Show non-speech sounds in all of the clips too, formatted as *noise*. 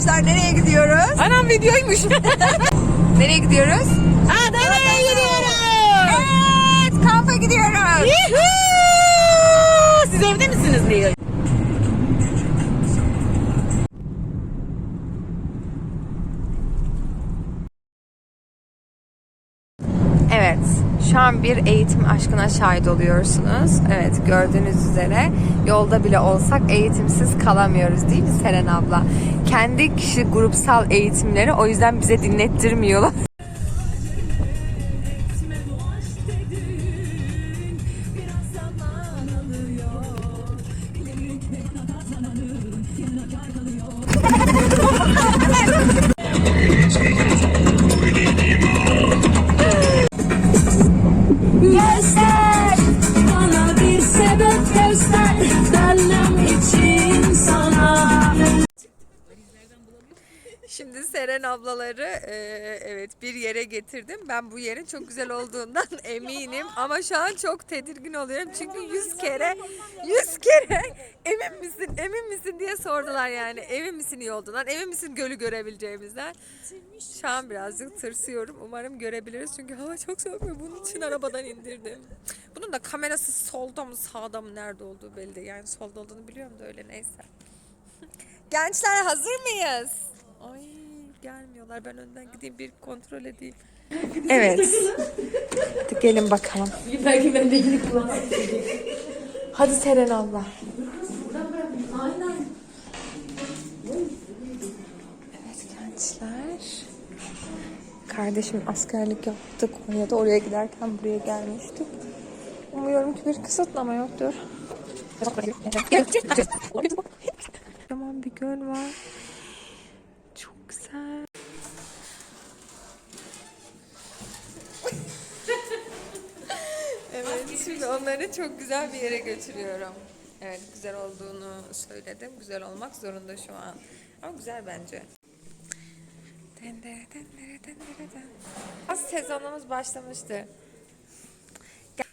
arkadaşlar nereye gidiyoruz? Anam videoymuş. *laughs* Nereye gidiyoruz? Adana'ya gidiyoruz. Evet kampa gidiyoruz. Yuhuu! Siz evde misiniz diyor. Evet, şu an bir eğitim aşkına şahit oluyorsunuz. Evet, gördüğünüz üzere yolda bile olsak eğitimsiz kalamıyoruz değil mi Seren abla? Kendi kişi grupsal eğitimleri o yüzden bize dinlettirmiyorlar. *laughs* ablaları e, evet bir yere getirdim. Ben bu yerin çok güzel olduğundan *laughs* eminim ama şu an çok tedirgin oluyorum. Çünkü yüz kere yüz kere *laughs* emin misin emin misin diye sordular yani. Emin misin iyi olduğundan emin misin gölü görebileceğimizden. Şu an birazcık tırsıyorum. Umarım görebiliriz çünkü hava çok soğuk ve bunun için arabadan indirdim. Bunun da kamerası solda mı sağda mı nerede olduğu belli değil. Yani solda olduğunu biliyorum da öyle neyse. *laughs* Gençler hazır mıyız? Ay gelmiyorlar. Ben önden gideyim bir kontrol edeyim. Evet. Gelin bakalım. Belki ben de ilgili kullanırım. Hadi Seren abla. Evet gençler. Kardeşim askerlik yaptı Konya'da. Oraya giderken buraya gelmiştik. Umuyorum ki bir kısıtlama yoktur. Tamam bir göl var. Güzel. Evet, şimdi onları çok güzel bir yere götürüyorum. Evet, güzel olduğunu söyledim. Güzel olmak zorunda şu an. Ama güzel bence. Dendere dendere dendere den. Az sezonumuz başlamıştı. Gel-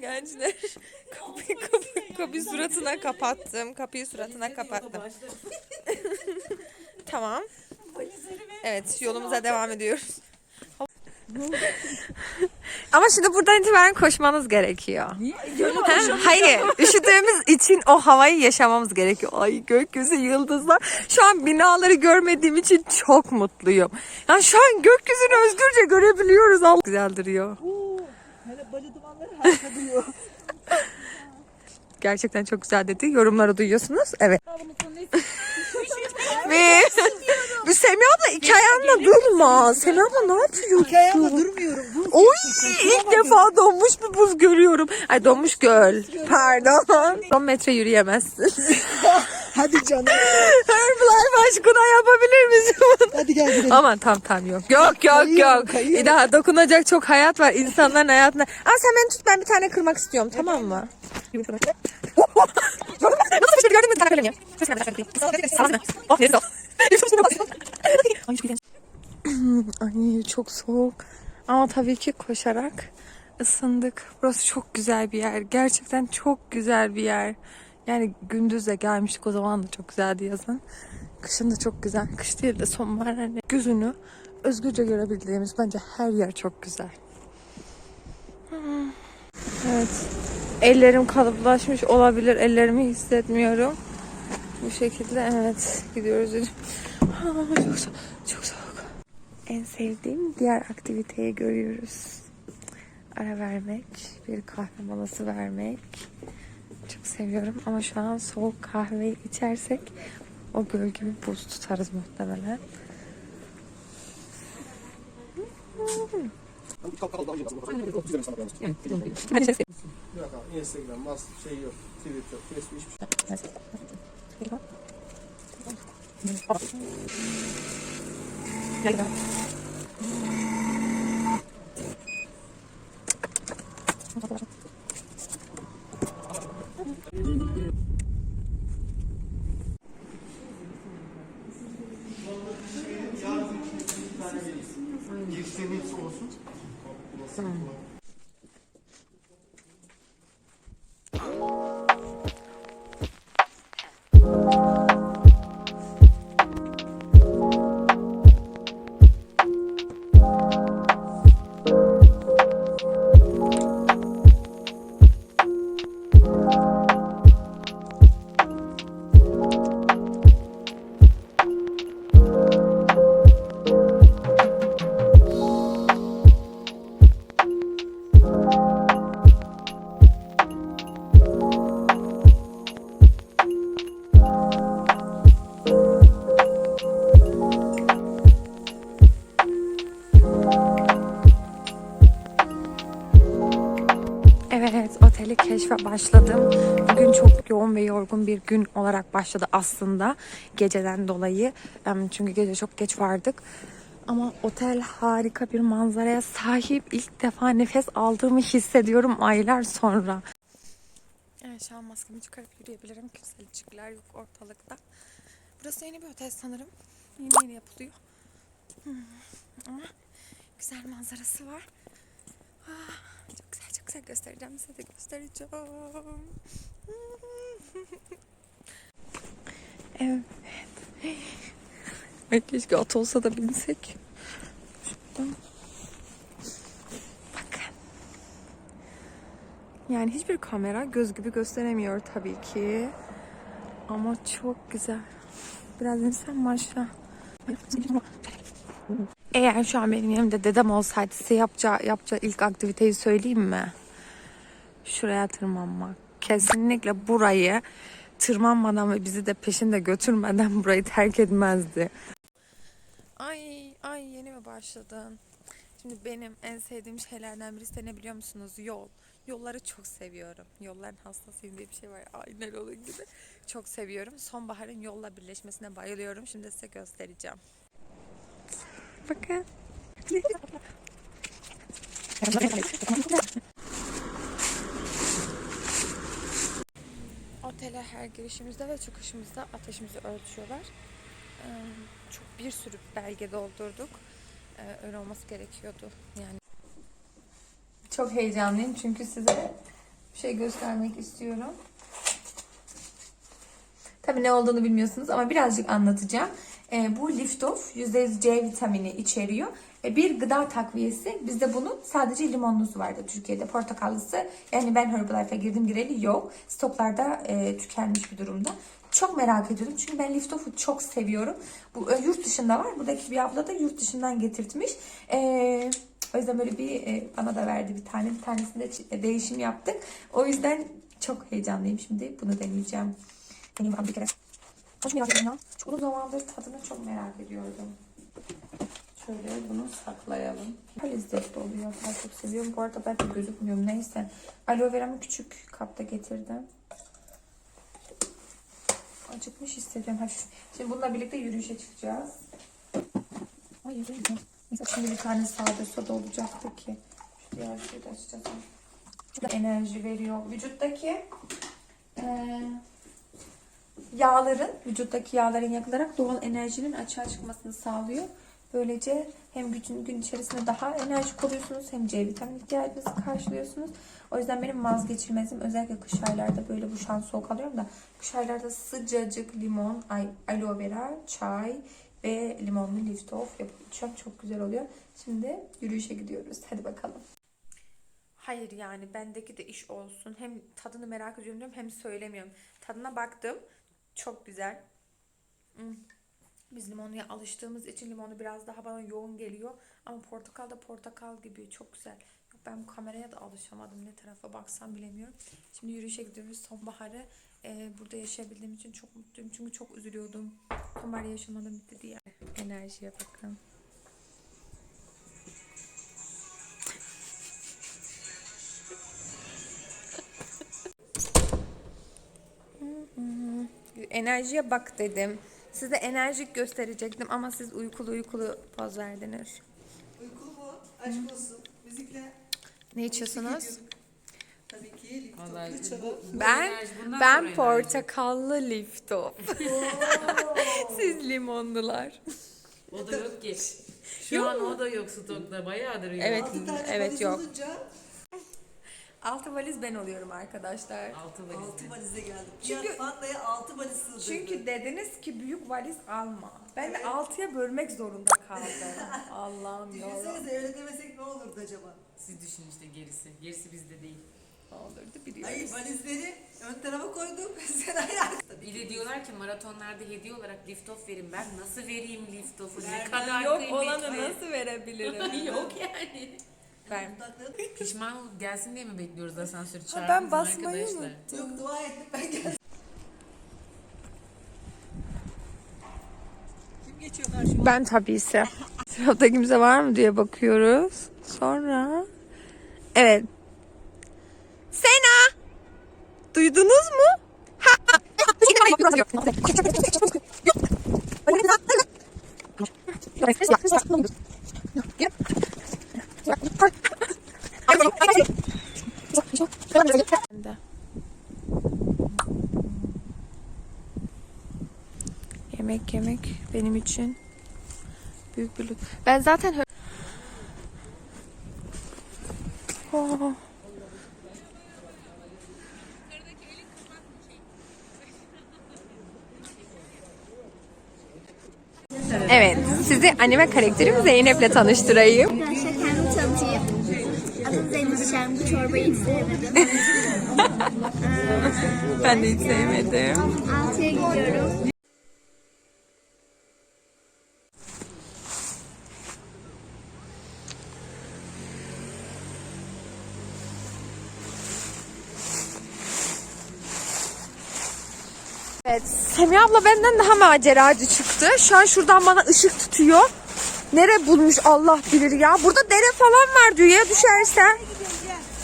Gençler kapıyı, kapıyı, kapıyı suratına kapattım. Kapıyı suratına kapattım. *laughs* tamam. Evet yolumuza devam ediyoruz. *laughs* Ama şimdi buradan itibaren koşmanız gerekiyor. Hem- Hayır, üşüdüğümüz için o havayı yaşamamız gerekiyor. Ay gökyüzü yıldızlar. Şu an binaları görmediğim için çok mutluyum. Yani şu an gökyüzünü özgürce görebiliyoruz. Allah güzel duruyor. *laughs* Gerçekten çok güzel dedi. Yorumları duyuyorsunuz. Evet. *laughs* Ve bir Semih abla iki ayağınla durma. Semih abla ne yapıyorsun? İki ayağımla durmuyorum. Oy ilk defa donmuş bir buz görüyorum. Ay donmuş göl. Pardon. 10 metre yürüyemezsin. *laughs* Hadi canım. Herbalife aşkına yapabilir misin bunu? Hadi gel gidelim. Aman tamam tamam yok. Yok yok Kayıyorum, yok. kayıyorum. Bir daha dokunacak çok hayat var insanların hayatında. Ama sen beni tut ben bir tane kırmak istiyorum tamam mı? *laughs* Nasıl bir şey gördün mü? Bir tane kalem ya. Salak mı? Oh neresi o? Ay çok soğuk. Ama tabii ki koşarak ısındık. Burası çok güzel bir yer. Gerçekten çok güzel bir yer. Yani gündüz de gelmiştik o zaman da çok güzeldi yazın. Kışın da çok güzel. Kış değil de sonbahar hani gözünü özgürce görebildiğimiz bence her yer çok güzel. Hmm. Evet. Ellerim kalıplaşmış olabilir. Ellerimi hissetmiyorum. Bu şekilde evet gidiyoruz. Aa, çok soğuk. Çok soğuk. En sevdiğim diğer aktiviteyi görüyoruz. Ara vermek, bir kahve molası vermek. Çok seviyorum ama şu an soğuk kahveyi içersek o göl gibi buz tutarız muhtemelen. Yok abi Instagram, mas şey yok, Twitter, Facebook hiçbir şey. İkisinin hepsi olsun. 嗯。Başladım. Bugün çok yoğun ve yorgun bir gün olarak başladı aslında geceden dolayı. Çünkü gece çok geç vardık. Ama otel harika bir manzaraya sahip. İlk defa nefes aldığımı hissediyorum aylar sonra. Evet, şu an maskemi çıkarıp yürüyebilirim. Kimselicikler yok ortalıkta. Burası yeni bir otel sanırım. Yeni yeni yapılıyor. Hmm, Ama güzel manzarası var. Ah, çok güzel güzel göstereceğim size de göstereceğim. *laughs* evet. Ay, keşke at olsa da binsek. Bakın. Yani hiçbir kamera göz gibi gösteremiyor tabii ki. Ama çok güzel. Biraz insan var aşağı. Eğer şu an benim yerimde dedem olsaydı size yapacağı, yapacağı ilk aktiviteyi söyleyeyim mi? Şuraya tırmanmak. Kesinlikle burayı tırmanmadan ve bizi de peşinde götürmeden *laughs* burayı terk etmezdi. Ay ay yeni mi başladın? Şimdi benim en sevdiğim şeylerden birisi de ne biliyor musunuz? Yol. Yolları çok seviyorum. Yolların hastasıyım diye bir şey var. Aynen onun gibi. Çok seviyorum. Sonbaharın yolla birleşmesine bayılıyorum. Şimdi size göstereceğim. Bakın. Otele her girişimizde ve çıkışımızda ateşimizi ölçüyorlar. Çok bir sürü belge doldurduk. Öyle olması gerekiyordu yani. Çok heyecanlıyım çünkü size bir şey göstermek istiyorum. Tabii ne olduğunu bilmiyorsunuz ama birazcık anlatacağım. Ee, bu Liftoff %100 C vitamini içeriyor. Ee, bir gıda takviyesi. Bizde bunun sadece limonlusu vardı Türkiye'de. Portakallısı. Yani ben Herbalife'e girdim gireli yok. Stoklarda e, tükenmiş bir durumda. Çok merak ediyordum. Çünkü ben Liftoff'u çok seviyorum. Bu e, yurt dışında var. Buradaki bir abla da yurt dışından getirtmiş. Ee, o yüzden böyle bir e, bana da verdi bir tane. Bir tanesinde ç- değişim yaptık. O yüzden çok heyecanlıyım şimdi. Bunu deneyeceğim. Bakalım bir kere. Çok uzun zamandır tadını çok merak ediyordum. Şöyle bunu saklayalım. Lezzetli oluyor. Ben çok seviyorum. Bu arada belki gözükmüyorum. Neyse. Aloe vera'mı küçük kapta getirdim. Acıkmış hissediyorum. Hafif. Şimdi bununla birlikte yürüyüşe çıkacağız. Ay. Mesela şimdi bir tane sade soda olacaktı ki. Şu diğer şeyi de açacağız. Da enerji veriyor. Vücuttaki eee yağların, vücuttaki yağların yakılarak doğal enerjinin açığa çıkmasını sağlıyor. Böylece hem gün, gün içerisinde daha enerji koruyorsunuz hem C vitamini ihtiyacınızı karşılıyorsunuz. O yüzden benim vazgeçilmezim özellikle kış aylarda böyle bu şu an soğuk alıyorum da kış aylarda sıcacık limon, aloe vera, çay ve limonlu liftoff yapacağım. Çok güzel oluyor. Şimdi yürüyüşe gidiyoruz. Hadi bakalım. Hayır yani bendeki de iş olsun. Hem tadını merak ediyorum diyorum hem söylemiyorum. Tadına baktım. Çok güzel. Hmm. Biz limonluya alıştığımız için limonu biraz daha bana yoğun geliyor. Ama portakal da portakal gibi. Çok güzel. Ben bu kameraya da alışamadım. Ne tarafa baksam bilemiyorum. Şimdi yürüyüşe gidiyoruz. Sonbaharı e, burada yaşayabildiğim için çok mutluyum. Çünkü çok üzülüyordum. Sonbahar yaşamadım bitti diye. Enerjiye bakın. *laughs* Enerjiye bak dedim. Size enerjik gösterecektim ama siz uykulu uykulu poz verdiniz. Uykulu mu? Aşk olsun. Müzikle. Ne içiyorsunuz? Tabii ki. Vallahi Lütfen. bu, bu Ben enerji bundan ben enerji. portakallı liftof. *laughs* siz limonlular. O da yok ki. Şu an o da yok stokta. Bayağıdır yok. Evet. Altı tane Evet, valiz yok. olunca Altı valiz ben oluyorum arkadaşlar. Altı valizde. altı valize geldim. Çünkü- Fanda'ya altı valiz sığdırdı. Çünkü dediniz ki büyük valiz alma. Ben de altıya bölmek zorunda kaldım. *laughs* Allah'ım ya. Düşünsenize öyle demesek ne olurdu acaba? Siz düşünün işte gerisi. Gerisi bizde değil. Olurdu Ay biliyoruz. valizleri ön tarafa koyduk. *laughs* Sen ayağa. Bir de diyorlar ki maratonlarda hediye olarak liftoff verin. Ben nasıl vereyim liftoff'u? Ne Vermem. kadar Yok kıymetli. olanı nasıl verebilirim? *laughs* yok yani. Ben Pişman olup gelsin diye mi bekliyoruz asansörü Ha, çağırdınız ben mı basmayı arkadaşlar? unuttum. Yok dua ettim ben geldim. Kim geçiyor karşıma? Ben tabii ise. Sırada kimse var mı diye bakıyoruz. Sonra evet. Duydunuz mu? Yemek yemek benim için büyük bir lüks. Ben zaten Oh. Evet, sizi anime karakterim Zeynep'le tanıştırayım. Çorbayı hiç sevmedim. *laughs* Ben de hiç sevmedim. Altıya gidiyorum. Evet, Semih abla benden daha maceracı çıktı. Şu an şuradan bana ışık tutuyor. Nere bulmuş Allah bilir ya. Burada dere falan var diyor ya düşersen.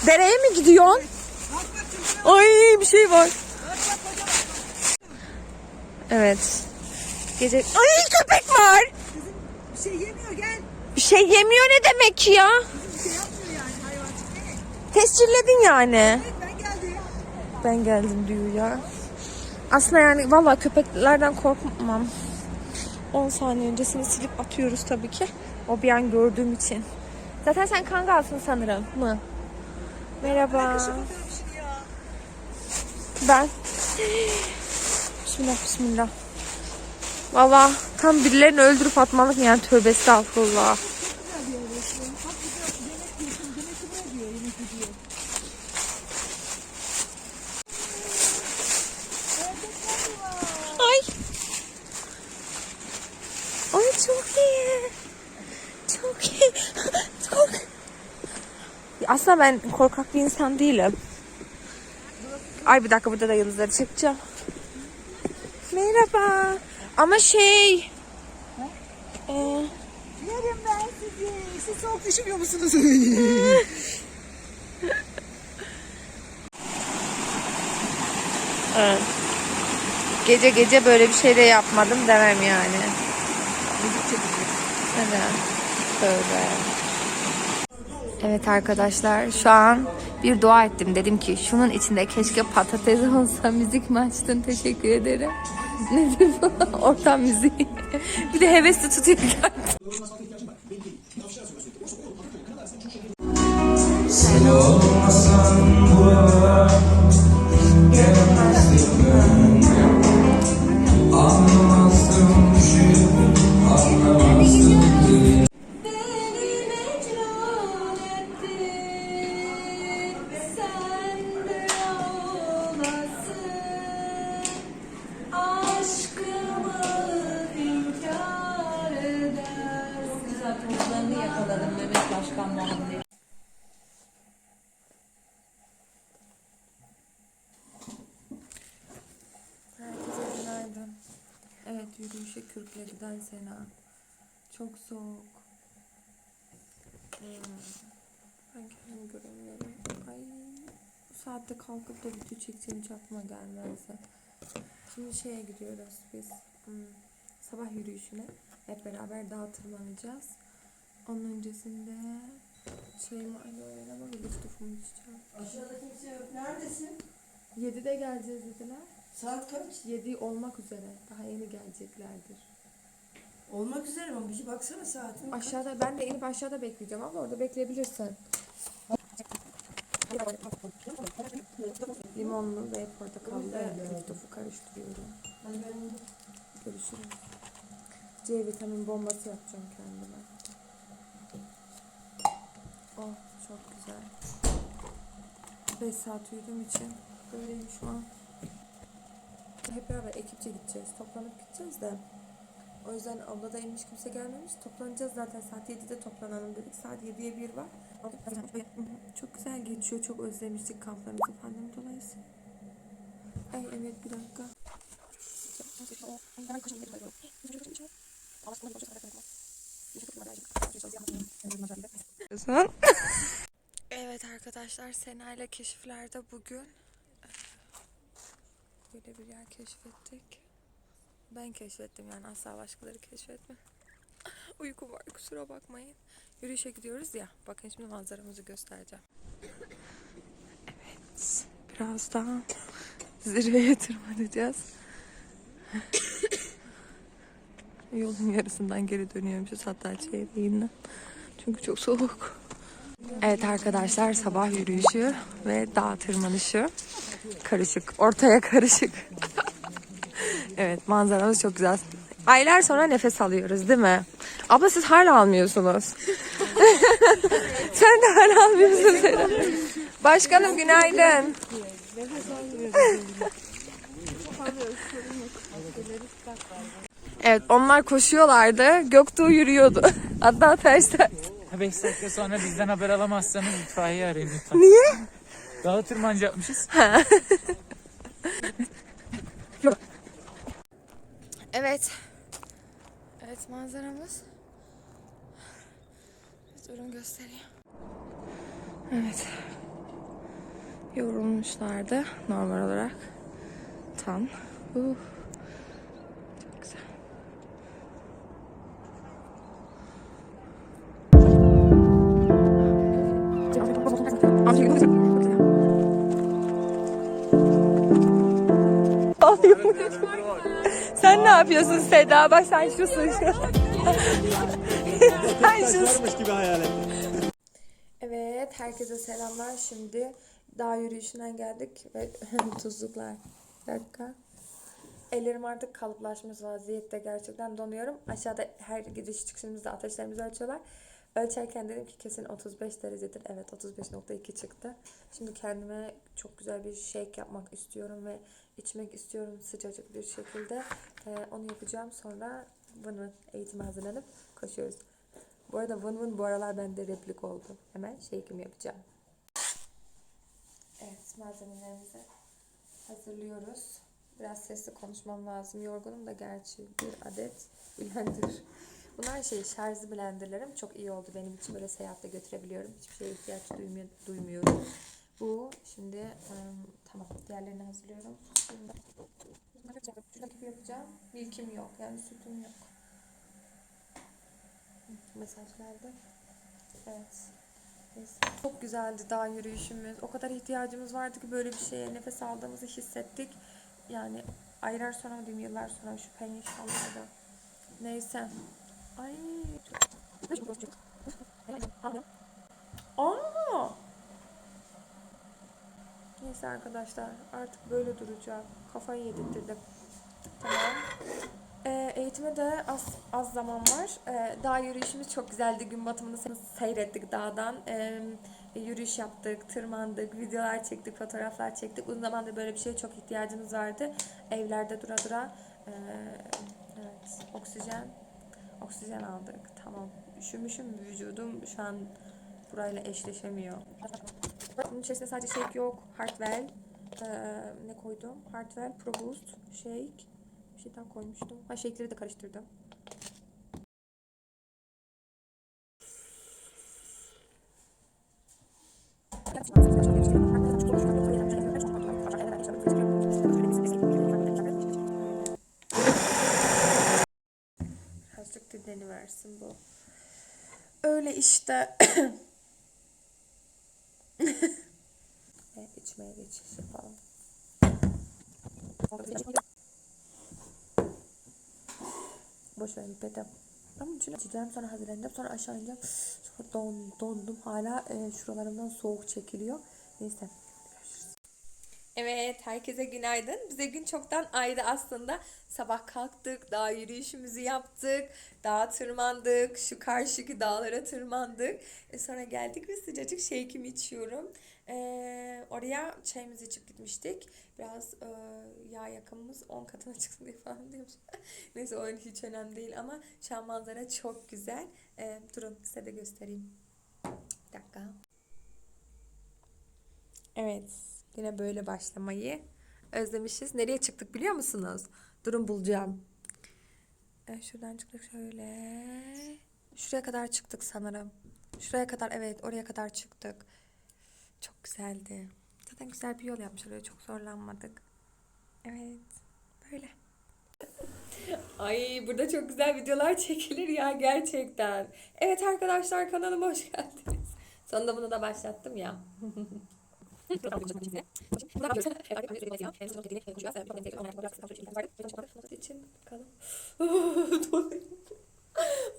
Dereye mi gidiyorsun? Ay bir şey var. Evet. Gece... Ay köpek var. Bir şey yemiyor gel. Bir şey yemiyor ne demek ya? Bir şey yapmıyor yani hayvan. Tescilledin yani. Ben geldim. Ben geldim diyor ya. Aslında yani vallahi köpeklerden korkmam. 10 saniye öncesini silip atıyoruz tabii ki. O bir an gördüğüm için. Zaten sen kangalsın sanırım mı? Merhaba. Ben. Bismillah bismillah. Valla tam birilerini öldürüp atmalık yani tövbe estağfurullah. Ay. Ay çok iyi. Çok iyi. Çok. Ben korkak bir insan değilim. Ay bir dakika burada da yıldızları çekeceğim. Merhaba. Ama şey... Ee, Yerim ben sizi. Siz soğuk düşmüyor musunuz? *laughs* evet. Gece gece böyle bir şey de yapmadım demem yani. Neden? Tövbe. Evet arkadaşlar şu an bir dua ettim. Dedim ki şunun içinde keşke patates olsa müzik mi açtın? Teşekkür ederim. *laughs* Nedir bu? *laughs* Ortam müziği. *laughs* bir de hevesli tutuyor. Herkese giden Sena. Çok soğuk. Hmm. Ben kendimi göremiyorum. Ay bu saatte kalkıp da video çekeceğim hiç aklıma gelmezdi. Şimdi şeye gidiyoruz biz. Hmm, Sabah yürüyüşüne. Hep beraber dağa tırmanacağız. Onun öncesinde şey aynı oynama bir lütfumu içeceğim. Aşağıda kimse yok. Neredesin? 7'de geleceğiz dediler. Saat kaç? 7 olmak üzere. Daha yeni geleceklerdir. Olmak üzere ama bir baksana saatin. Aşağıda ben de inip aşağıda bekleyeceğim ama orada bekleyebilirsin. Limonlu ve portakallı liftofu karıştırıyorum. Görüşürüz. C vitamin bombası yapacağım kendime. Oh çok güzel. 5 saat uyuduğum için böyleyim şu an. Hep beraber ekipçe gideceğiz. Toplanıp gideceğiz de. O yüzden abla da inmiş kimse gelmemiş. Toplanacağız zaten saat 7'de toplanalım dedik. Saat 7'ye 1 var. Çok güzel geçiyor. Çok özlemiştik kamplarımızı pandemi dolayısıyla. Ay evet bir dakika. Evet arkadaşlar Sena ile keşiflerde bugün Böyle bir yer keşfettik. Ben keşfettim yani asla başkaları keşfetme. *laughs* Uykum var kusura bakmayın. Yürüyüşe gidiyoruz ya. Bakın şimdi manzaramızı göstereceğim. Evet. Birazdan zirveye tırmanacağız. *laughs* Yolun yarısından geri dönüyormuşuz hatta çeyreğinden. Çünkü çok soğuk. Evet arkadaşlar sabah yürüyüşü ve dağ tırmanışı. Karışık. Ortaya karışık. *laughs* evet manzaramız çok güzel. Aylar sonra nefes alıyoruz değil mi? Abla siz hala almıyorsunuz. *laughs* Sen de hala almıyorsun. Başkanım günaydın. Evet onlar koşuyorlardı. Göktuğ yürüyordu. Hatta ters ters. 5 dakika sonra bizden haber alamazsanız itfaiye arayın lütfen. Niye? Dağa tırmanacakmışız. *laughs* Evet. Evet manzaramız. Durun göstereyim. Evet. Yorulmuşlardı normal olarak. Tam. Uh. Çok güzel. Sen ne yapıyorsun Seda? Bak sen şusun şu. *laughs* sen şusun. gibi hayal et. Evet, herkese selamlar. Şimdi dağ yürüyüşünden geldik ve *laughs* tuzluklar. Bir dakika. Ellerim artık kalıplaşmış vaziyette gerçekten donuyorum. Aşağıda her gidiş çıkışımızda ateşlerimizi ölçüyorlar. Ölçerken dedim ki kesin 35 derecedir. Evet 35.2 çıktı. Şimdi kendime çok güzel bir shake yapmak istiyorum ve içmek istiyorum sıcacık bir şekilde. Ee, onu yapacağım sonra bunu eğitime hazırlanıp koşuyoruz. Bu arada Vın Vın bu aralar bende replik oldu. Hemen shake'imi yapacağım. Evet malzemelerimizi hazırlıyoruz. Biraz sesli konuşmam lazım. Yorgunum da gerçi bir adet blender. Bunlar şey şarjlı blenderlarım. Çok iyi oldu benim için. Böyle seyahatte götürebiliyorum. Hiçbir şeye ihtiyaç duymuyor, duymuyorum. Bu şimdi tamam diğerlerini hazırlıyorum. Şimdi şuradaki yapacağım. Milkim yok. Yani sütüm yok. Mesajlarda. Evet. Çok güzeldi dağ yürüyüşümüz. O kadar ihtiyacımız vardı ki böyle bir şeye nefes aldığımızı hissettik. Yani aylar sonra mı diyeyim yıllar sonra şüphe inşallah da. Neyse. Ay. Aa! Neyse arkadaşlar artık böyle duracak. Kafayı yedirttirdim. Tamam. Ee, eğitime de az, az zaman var. Ee, dağ yürüyüşümüz çok güzeldi. Gün batımını se- seyrettik dağdan. Ee, yürüyüş yaptık, tırmandık, videolar çektik, fotoğraflar çektik. Uzun zamandır böyle bir şeye çok ihtiyacımız vardı. Evlerde dura dura. Ee, evet, oksijen. Oksijen aldık. Tamam. Üşümüşüm vücudum şu an burayla eşleşemiyor. Bunun içerisinde sadece shake yok. Hartwell. Ee, ne koydum? Hartwell Pro Boost Shake. Bir şey daha koymuştum. Ha shake'leri de karıştırdım. Birazcık dinleniversin bu. Öyle işte. Ve içmeye geçiş yapalım. Boş ver pipete. Ben bunun içine içeceğim sonra hazırlanacağım sonra aşağı ineceğim. Sonra don, dondum hala e, şuralarımdan soğuk çekiliyor. Neyse. Evet herkese günaydın. Bize gün çoktan aydı aslında. Sabah kalktık, dağ yürüyüşümüzü yaptık, dağa tırmandık, şu karşıki dağlara tırmandık. E sonra geldik ve sıcacık shake'imi içiyorum. Ee, oraya çayımızı içip gitmiştik. Biraz e, yağ yakımımız 10 katına *laughs* diye falan demiş. *laughs* Neyse o hiç önemli değil ama şu an manzara çok güzel. Ee, durun size de göstereyim. Bir dakika. Evet, yine böyle başlamayı özlemişiz. Nereye çıktık biliyor musunuz? Durun bulacağım. Ee, şuradan çıktık şöyle. Şuraya kadar çıktık sanırım. Şuraya kadar evet oraya kadar çıktık. Çok güzeldi. Zaten güzel bir yol yapmışlar. Öyle çok zorlanmadık. Evet. Böyle. Ay burada çok güzel videolar çekilir ya gerçekten. Evet arkadaşlar kanalıma hoş geldiniz. Sonunda bunu da başlattım ya. *laughs*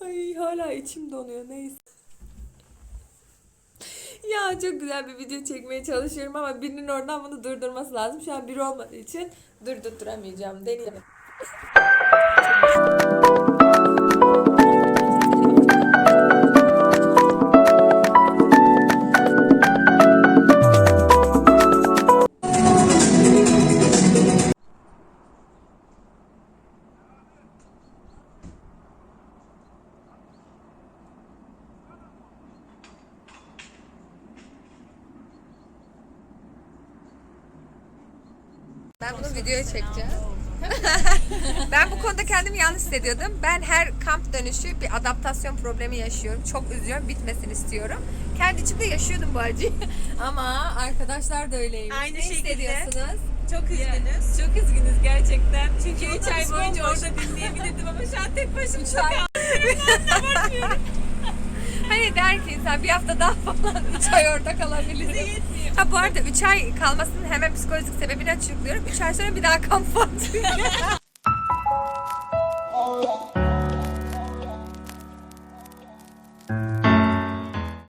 Ay hala içim donuyor neyse. Ya çok güzel bir video çekmeye çalışıyorum ama birinin oradan bunu durdurması lazım. Şu an biri olmadığı için durdurturamayacağım. Deneyeceğim. Ben bunu videoya çekeceğim. *laughs* ben bu konuda kendimi yanlış hissediyordum. Ben her kamp dönüşü bir adaptasyon problemi yaşıyorum. Çok üzüyorum. Bitmesini istiyorum. Kendi içimde yaşıyordum bu acıyı. *laughs* Ama arkadaşlar da öyleymiş. Aynı ne şekilde. hissediyorsunuz? Çok üzgünüz. Çok üzgünüz gerçekten. Çünkü 3 ay boyunca orada dinleyebilirdim ama şu an tek başıma *laughs* Üç ay. Hani der ki insan bir hafta daha *laughs* falan 3 ay orada kalabilirim. Ha bu arada 3 ay kalmasının hemen psikolojik sebebini açıklıyorum. 3 ay sonra bir daha kamp atıyor. *laughs*